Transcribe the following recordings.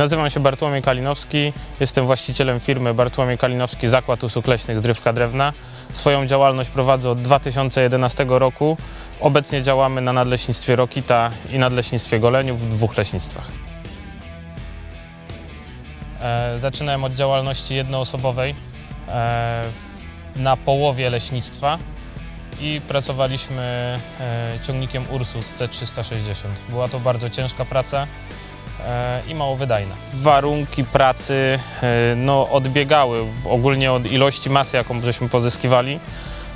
Nazywam się Bartłomiej Kalinowski, jestem właścicielem firmy Bartłomiej Kalinowski Zakład Usług Leśnych Zdrywka Drewna. Swoją działalność prowadzę od 2011 roku. Obecnie działamy na Nadleśnictwie Rokita i Nadleśnictwie Goleniów w dwóch leśnictwach. E, Zaczynałem od działalności jednoosobowej e, na połowie leśnictwa i pracowaliśmy e, ciągnikiem Ursus C360. Była to bardzo ciężka praca i mało wydajna. Warunki pracy e, no, odbiegały ogólnie od ilości masy, jaką żeśmy pozyskiwali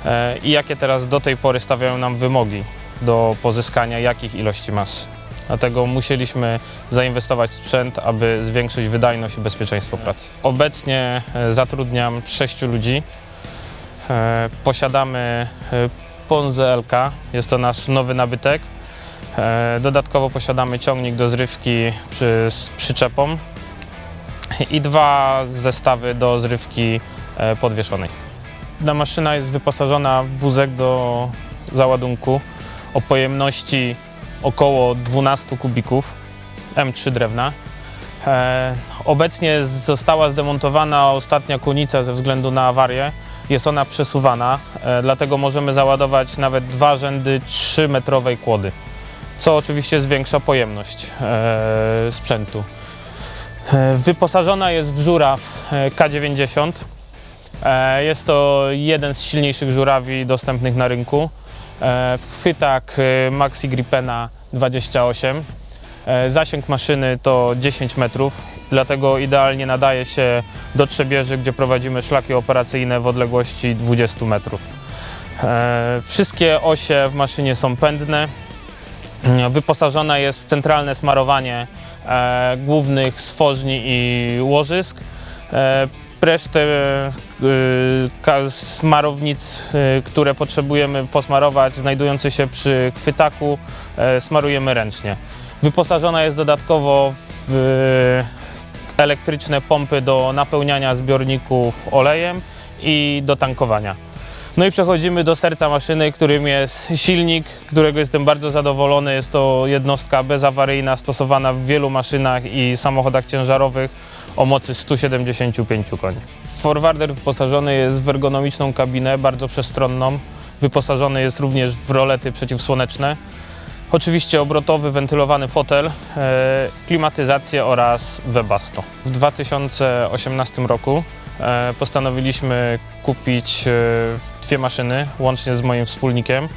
e, i jakie teraz do tej pory stawiają nam wymogi do pozyskania jakich ilości mas. Dlatego musieliśmy zainwestować w sprzęt, aby zwiększyć wydajność i bezpieczeństwo pracy. Obecnie e, zatrudniam sześciu ludzi. E, Posiadamy e, Ponze LK, jest to nasz nowy nabytek. E, Dodatkowo posiadamy ciągnik do zrywki przy, z przyczepą i dwa zestawy do zrywki e, podwieszonej. Ta maszyna jest wyposażona w wózek do załadunku o pojemności około 12 kubików M3 drewna. E, Obecnie została zdemontowana ostatnia konica ze względu na awarię. Jest ona przesuwana, dlatego możemy załadować nawet dwa rzędy 3-metrowej kłody, co oczywiście zwiększa pojemność e, sprzętu. E, Wyposażona jest w żuraw e, K90. E, Jest to jeden z silniejszych żurawi dostępnych na rynku. Chwytak Maxi Gripena 28. E, Zasięg maszyny to 10 metrów, dlatego idealnie nadaje się do trzebieży, gdzie prowadzimy szlaki operacyjne w odległości 20 metrów. Wszystkie osie w maszynie są pędne. Wyposażona jest w centralne smarowanie e, głównych stworzni i łożysk. E, Resztę e, smarownic, które potrzebujemy posmarować, znajdujące się przy chwytaku, smarujemy ręcznie. Wyposażona jest dodatkowo w elektryczne pompy do napełniania zbiorników olejem i do tankowania. No i przechodzimy do serca maszyny, którym jest silnik, którego jestem bardzo zadowolony. Jest to jednostka bezawaryjna stosowana w wielu maszynach i samochodach ciężarowych o mocy 175 koni. Forwarder wyposażony jest w ergonomiczną kabinę, bardzo przestronną. Wyposażony jest również w rolety przeciwsłoneczne. Oczywiście obrotowy, wentylowany fotel, e, klimatyzację oraz webasto. W 2018 roku e, postanowiliśmy kupić e, dwie maszyny, łącznie z moim wspólnikiem.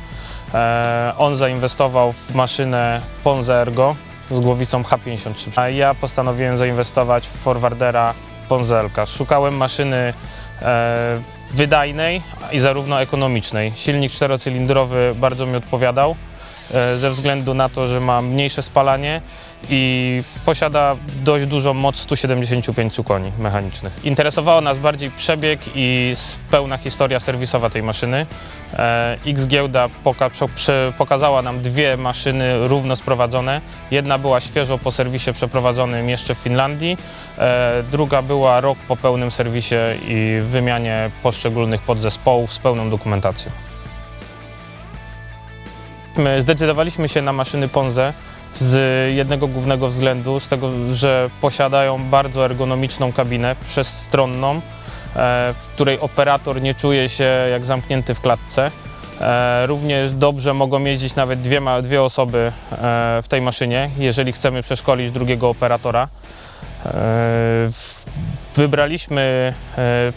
E, On zainwestował w maszynę Ponze Ergo z głowicą H53, a ja postanowiłem zainwestować w forwardera Ponze LK. Szukałem maszyny e, wydajnej i zarówno ekonomicznej. Silnik czterocylindrowy bardzo mi odpowiadał ze względu na to, że ma mniejsze spalanie i posiada dość dużą moc 175 koni mechanicznych. Interesowało nas bardziej przebieg i pełna historia serwisowa tej maszyny. E, X-Giełda poka pokazała nam dwie maszyny równo sprowadzone. Jedna była świeżo po serwisie przeprowadzonym jeszcze w Finlandii, e, druga była rok po pełnym serwisie i wymianie poszczególnych podzespołów z pełną dokumentacją. My zdecydowaliśmy się na maszyny Ponze z jednego głównego względu, z tego, że posiadają bardzo ergonomiczną kabinę przestronną, e, w której operator nie czuje się jak zamknięty w klatce. E, Również dobrze mogą jeździć nawet dwie, osoby e, w tej maszynie, jeżeli chcemy przeszkolić drugiego operatora. Wybraliśmy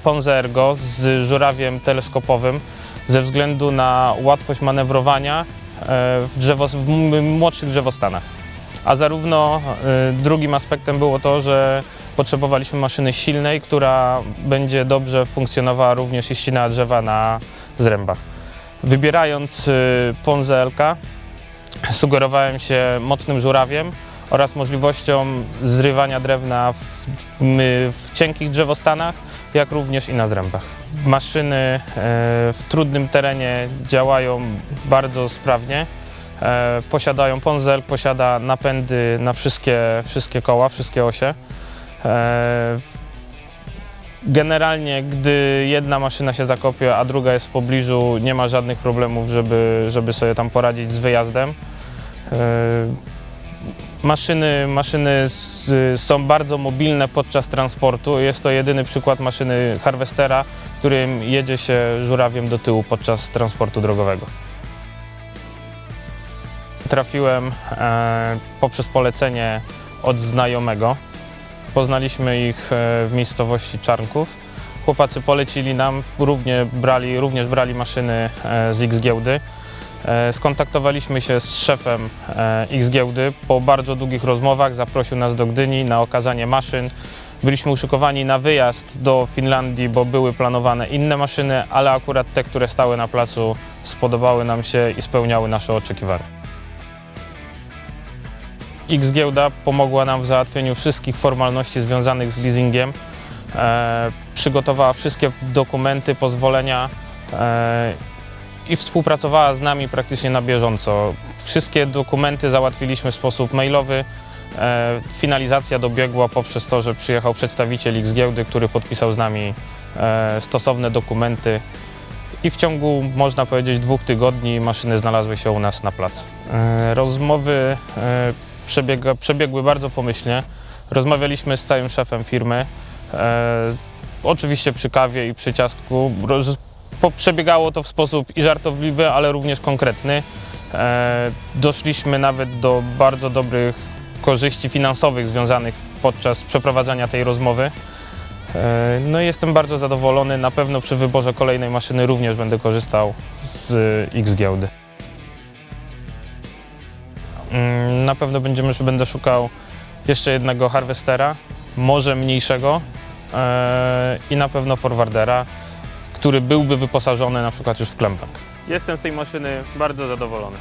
Ponze Ergo z żurawiem teleskopowym ze względu na łatwość manewrowania w, drzewo, w młodszych drzewostanach. A zarówno e, drugim aspektem było to, że potrzebowaliśmy maszyny silnej, która będzie dobrze funkcjonowała również i ścinała drzewa na zrębach. Wybierając e, Ponze LK sugerowałem się mocnym żurawiem oraz możliwością zrywania drewna w, w cienkich drzewostanach, jak również i na zrębach. Maszyny e, w trudnym terenie działają bardzo sprawnie. E, Posiadają Ponzel, posiada napędy na wszystkie, wszystkie koła, wszystkie osie. E, Generalnie, gdy jedna maszyna się zakopie, a druga jest w pobliżu, nie ma żadnych problemów, żeby, żeby sobie tam poradzić z wyjazdem. Maszyny, maszyny są bardzo mobilne podczas transportu. Jest to jedyny przykład maszyny harwestera, którym jedzie się żurawiem do tyłu podczas transportu drogowego. Trafiłem e, poprzez polecenie od znajomego. Poznaliśmy ich e, w miejscowości Czarnków. Chłopacy polecili nam, równie brali, również brali maszyny e, z X-Giełdy. E, Skontaktowaliśmy się z szefem X-Giełdy. Po bardzo długich rozmowach zaprosił nas do Gdyni na okazanie maszyn. Byliśmy uszykowani na wyjazd do Finlandii, bo były planowane inne maszyny, ale akurat te, które stały na placu, spodobały nam się i spełniały nasze oczekiwania. X-Giełda pomogła nam w załatwieniu wszystkich formalności związanych z leasingiem. E, przygotowała wszystkie dokumenty, pozwolenia e, i współpracowała z nami praktycznie na bieżąco. Wszystkie dokumenty załatwiliśmy w sposób mailowy. E, finalizacja dobiegła poprzez to, że przyjechał przedstawiciel X-Giełdy, który podpisał z nami e, stosowne dokumenty i w ciągu, można powiedzieć, dwóch tygodni maszyny znalazły się u nas na placu. E, Rozmowy przebiega, przebiegły bardzo pomyślnie. Rozmawialiśmy z całym szefem firmy. Oczywiście przy kawie i przy ciastku. Przebiegało to w sposób i żartobliwy, ale również konkretny. Doszliśmy nawet do bardzo dobrych korzyści finansowych związanych podczas przeprowadzania tej rozmowy. E, No i jestem bardzo zadowolony. Na pewno przy wyborze kolejnej maszyny również będę korzystał z X-Giełdy. Mm, Na pewno będziemy, będę szukał jeszcze jednego harvestera, może mniejszego e, i na pewno forwardera, który byłby wyposażony na przykład już w klembank. Jestem z tej maszyny bardzo zadowolony.